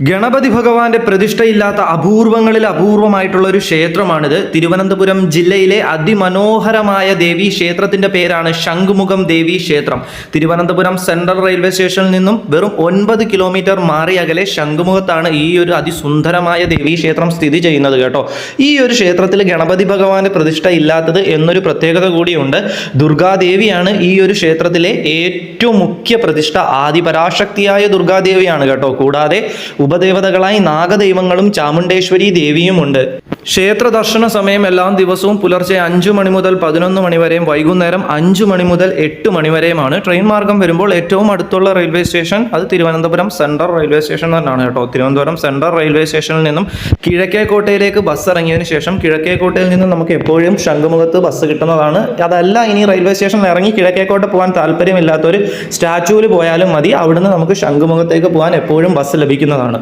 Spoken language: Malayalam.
ഗണപതി ഭഗവാന്റെ പ്രതിഷ്ഠയില്ലാത്ത അപൂർവങ്ങളിൽ അപൂർവമായിട്ടുള്ള ഒരു ക്ഷേത്രമാണിത്. തിരുവനന്തപുരം ജില്ലയിലെ അതിമനോഹരമായ ദേവി ക്ഷേത്രത്തിന്റെ പേരാണ് ശംഖുമുഖം ദേവി ക്ഷേത്രം. തിരുവനന്തപുരം സെൻട്രൽ റെയിൽവേ സ്റ്റേഷനിൽ നിന്നും വെറും ഒൻപത് കിലോമീറ്റർ മാറി അകലെ ശംഖുമുഖത്താണ് ഈ ഒരു അതിസുന്ദരമായ ദേവി ക്ഷേത്രം സ്ഥിതി ചെയ്യുന്നത് കേട്ടോ. ഈ ഒരു ക്ഷേത്രത്തിൽ ഗണപതി ഭഗവാന്റെ പ്രതിഷ്ഠ ഇല്ലാത്തത് എന്നൊരു പ്രത്യേകത കൂടിയുണ്ട്. ദുർഗാദേവിയാണ് ഈ ഒരു ക്ഷേത്രത്തിലെ ഏറ്റവും മുഖ്യ പ്രതിഷ്ഠ. ആദിപരാശക്തിയായ ദുർഗാദേവിയാണ് കേട്ടോ. കൂടാതെ ഉപദേവതകളായി നാഗദൈവങ്ങളും ചാമുണ്ടേശ്വരി ദേവിയും ഉണ്ട് ക്ഷേത്ര ദർശന സമയം എല്ലാ ദിവസവും പുലർച്ചെ അഞ്ചു മണി മുതൽ പതിനൊന്ന് മണി വരെയും വൈകുന്നേരം അഞ്ചു മണി മുതൽ എട്ട് മണി വരെയുമാണ്. ട്രെയിൻ മാർഗം വരുമ്പോൾ ഏറ്റവും അടുത്തുള്ള റെയിൽവേ സ്റ്റേഷൻ അത് തിരുവനന്തപുരം സെൻട്രൽ റെയിൽവേ സ്റ്റേഷൻ തന്നെയാണ് കേട്ടോ. തിരുവനന്തപുരം സെൻട്രൽ റെയിൽവേ സ്റ്റേഷനിൽ നിന്നും കിഴക്കേക്കോട്ടയിലേക്ക് ബസ് ഇറങ്ങിയതിന് ശേഷം കിഴക്കേക്കോട്ടയിൽ നിന്നും നമുക്ക് എപ്പോഴും ശംഖുമുഖത്ത് ബസ് കിട്ടുന്നതാണ്. അതല്ല ഇനി റെയിൽവേ സ്റ്റേഷനിൽ ഇറങ്ങി കിഴക്കേക്കോട്ട പോകാൻ താല്പര്യമില്ലാത്തൊരു സ്റ്റാച്യൂവിൽ പോയാലും മതി. അവിടുന്ന് നമുക്ക് ശംഖുമുഖത്തേക്ക് പോകാൻ എപ്പോഴും ബസ് ലഭിക്കുന്നതാണ്.